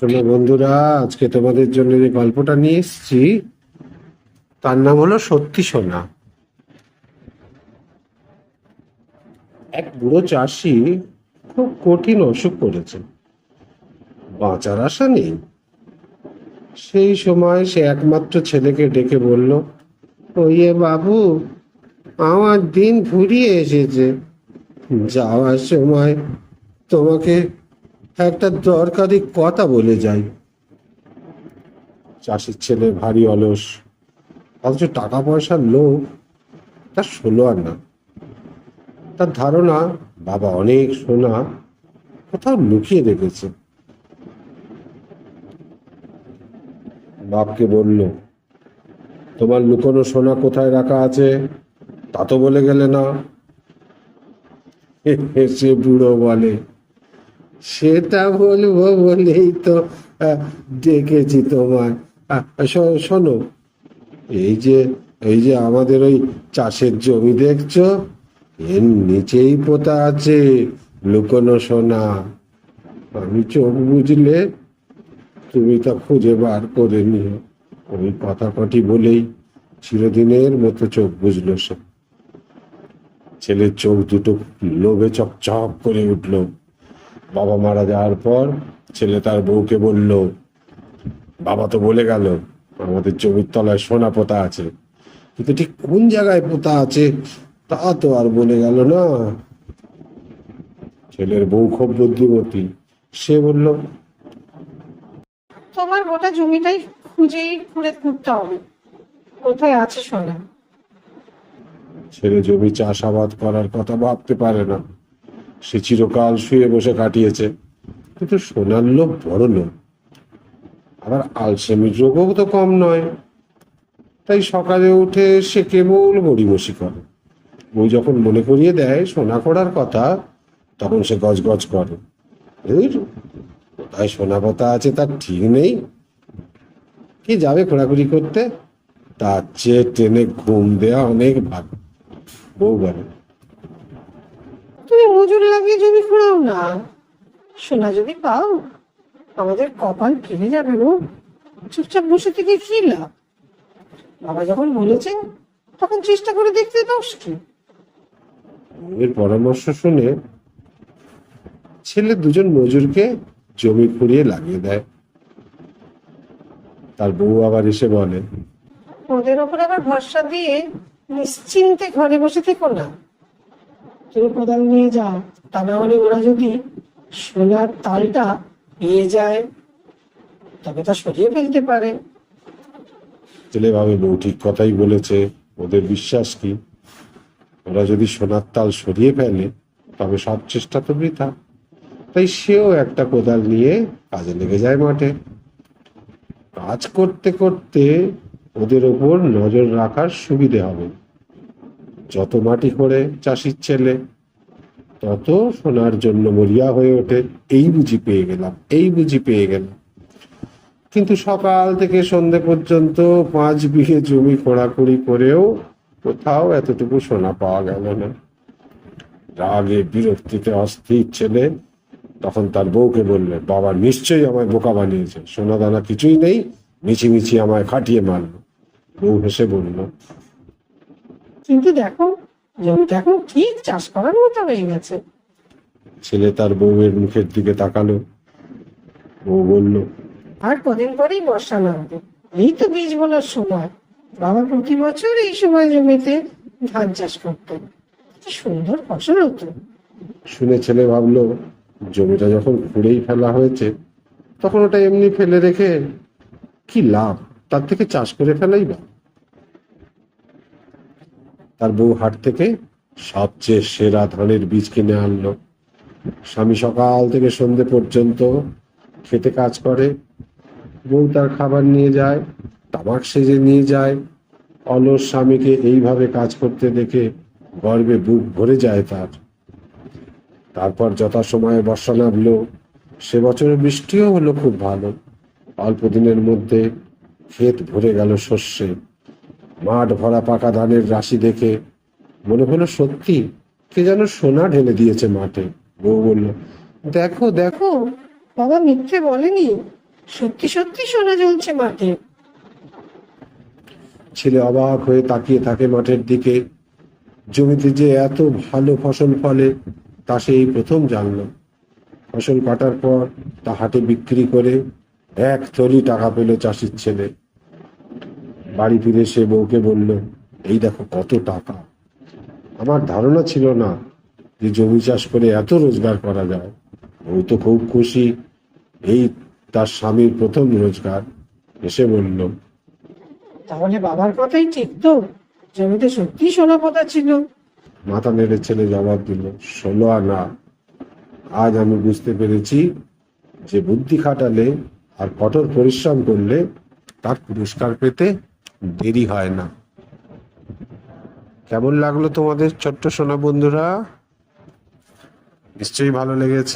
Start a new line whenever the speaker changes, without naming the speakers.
শোনো বন্ধুরা, আজকে তোমাদের জন্য যে গল্পটা নিয়ে এসেছি, তার নাম হলো সত্যি সোনা। এক বুড়ো চাষি খুব কঠিন অসুখ করেছে। বাঁচার আশা নেই। সেই সময় সে একমাত্র ছেলেকে ডেকে বলল ওইয়ে বাবু, আমার দিন ফুরিয়ে এসেছে। যাওয়ার সময় তোমাকে একটা দরকারি কথা বলে যাই। চাষির ছেলে ভারী অলস, অথচ টাকা পয়সার লোক তার ষোলো আর না। তার ধারণা, বাবা অনেক সোনা, কোথাও লুকিয়ে রেখেছে। বাপকে বলল, তোমার লুকোনো সোনা কোথায় রাখা আছে? তা তো বলে গেলে না। সে বুড়ো বলে সেটা বলব বলেই তো ডেকেছি তোমায়। শোনো, এই যে এই যে আমাদের ওই চাষের জমি দেখছ, এর নিচেই পোতা আছে লুকোনো সোনা। আমি চোখ বুঝলে তুমি তা খুঁজে বার করে নিও। ওই কথা বলেই চিরদিনের মতো চোখ বুঝলো সে। ছেলের চোখ দুটো লোভে চকচক করে উঠল। বাবা মারা যাওয়ার পর ছেলে তার বউকে বলল বাবা তো বলে গেল আমাদের জমির তলায় সোনা পোতা আছে। কিন্তু ঠিক কোন জায়গায় পোতা আছে তা তো আর বলে গেল না। ছেলের বউ খুব বুদ্ধিমতী। সে বলল
তোমার গোটা জমিটাই খুঁজেই ঘুরে ঘুরতে হবে। কোথায় আছে সোনা?
ছেলে জমি চাষাবাদ করার কথা ভাবতে পারে না। সে চিরকাল শুয়ে বসে কাটিয়েছে। কিন্তু সোনার লোভ, বড় লোভ। আবার আলসেমির রোগও তো কম নয়। তাই সকালে উঠে সে কেবল গড়িমসি করে। বই যখন মনে করিয়ে দেয় সোনা করার কথা, তখন সে গজগজ করে। কোথায় সোনা কথা আছে তার ঠিক নেই। কি যাবে ঘোরাঘুরি করতে? তার চেয়ে ট্রেনে ঘুম দেওয়া অনেক ভালো বউ বলে
মজুর লাগিয়ে জমি ঘোরাও না সোনা যদি পাও আমাদের কপাল ফিরে যাবে গো। চুপচাপ বসে থেকে কি লাভ? বাবা যখন বলেছেন তখন চেষ্টা করে দেখতে দোষ কি?
এর পরামর্শ শুনে ছেলে দুজন মজুরকে জমি খুঁড়িয়ে লাগিয়ে দেয়। তার বউ আবার এসে বলে
ওদের ওপর আবার ভরসা দিয়ে নিশ্চিন্তে ঘরে বসে থেকো না। তুমি কোদাল নিয়ে যাও তা না হলে ওরা যদি সোনার তালটা নিয়ে যায়, তবে তা সরিয়ে ফেলতে পারে।
ছেলে ভাবে বউ, ঠিক কথাই বলেছে। ওদের বিশ্বাস কি? ওরা যদি সোনার তাল সরিয়ে ফেলে, তবে সব চেষ্টা তো বৃথা। তাই সেও একটা কোদাল নিয়ে কাজে লেগে যায় মাঠে। কাজ করতে করতে ওদের ওপর নজর রাখার সুবিধে হবে। যত মাটি করে চাষির ছেলে, তত সোনার জন্য মরিয়া হয়ে ওঠে। এই বুঝি পেয়ে গেলাম, এই বুঝি পেয়ে গেলাম। কিন্তু সকাল থেকে সন্ধে পর্যন্ত পাঁচ বিঘে জমি খোঁড়াখুড়ি করেও কোথাও এতটুকু সোনা পাওয়া গেল না। রাগে বিরক্তিতে অস্থির ছেলে, তখন তার বউকে বললে, বাবা নিশ্চয়ই আমায় বোকা বানিয়েছে সোনা দানা কিছুই নেই, মিছিমিছি আমায় খাটিয়ে মারলো। বউ হেসে বলল
কিন্তু দেখো জমিটা এখন ঠিক চাষ করার মতো হয়ে গেছে।
ছেলে তার বউয়ের মুখের দিকে তাকালো। বউ বলল
আর কদিন পরেই বর্ষা নামবে। এই তো বীজ বোনার সময়। বাবা প্রতি বছর এই সময় জমিতে ধান চাষ করতো। কি সুন্দর ফসল হতো।
শুনে ছেলে ভাবলো জমিটা যখন খুঁড়েই ফেলা হয়েছে তখন ওটা এমনি ফেলে রেখে কি লাভ? তার থেকে চাষ করে ফেলাই বা? তার বউ হাট থেকে সবচেয়ে সেরা ধানের বীজ কিনে আনলো। স্বামী সকাল থেকে সন্ধে পর্যন্ত খেতে কাজ করে। বউ তার খাবার নিয়ে যায়, তামাক সেজে নিয়ে যায়। অলস স্বামীকে এইভাবে কাজ করতে দেখে গর্বে বুক ভরে যায় তার। তারপর যথাসময়ে বর্ষা নামলো। সে বছর বৃষ্টিও হলো খুব ভালো। অল্প দিনের মধ্যে ক্ষেত ভরে গেল শস্যে। মাঠ ভরা পাকা ধানের রাশি দেখে মনে হলো সত্যি কে যেন সোনা ঢেলে দিয়েছে মাঠে। বউ বলল দেখো
দেখো। বাবা মিথ্যে বলেনি। সত্যি সত্যি সোনা জ্বলছে মাঠে।
ছেলে অবাক হয়ে তাকিয়ে থাকে মাঠের দিকে। জমিতে যে এত ভালো ফসল ফলে তা সে এই প্রথম জানলো। ফসল কাটার পর তা হাটে বিক্রি করে এক থলি টাকা পেল চাষির ছেলে। বাড়ি ফিরে সে বউকে বলল এই দেখো কত টাকা। আমার ধারণা ছিল না যে জমি চাষ করে এত রোজগার করা যায়। বউ তো খুব খুশি। এই তার স্বামীর প্রথম রোজগার। এসে বলল
তাহলে বাবার কথাই ঠিক তো? জমিতে সত্যি সোনা পোতা ছিল?
মাথা নেড়ে ছেলে জবাব দিল ষোলো আনা। আজ আমি বুঝতে পেরেছি যে বুদ্ধি খাটালে আর কঠোর পরিশ্রম করলে তার পুরস্কার পেতে দেরি হয় না। কেমন লাগল তোমাদের ছোট্ট সোনা বন্ধুরা? নিশ্চয়ই ভালো লেগেছে।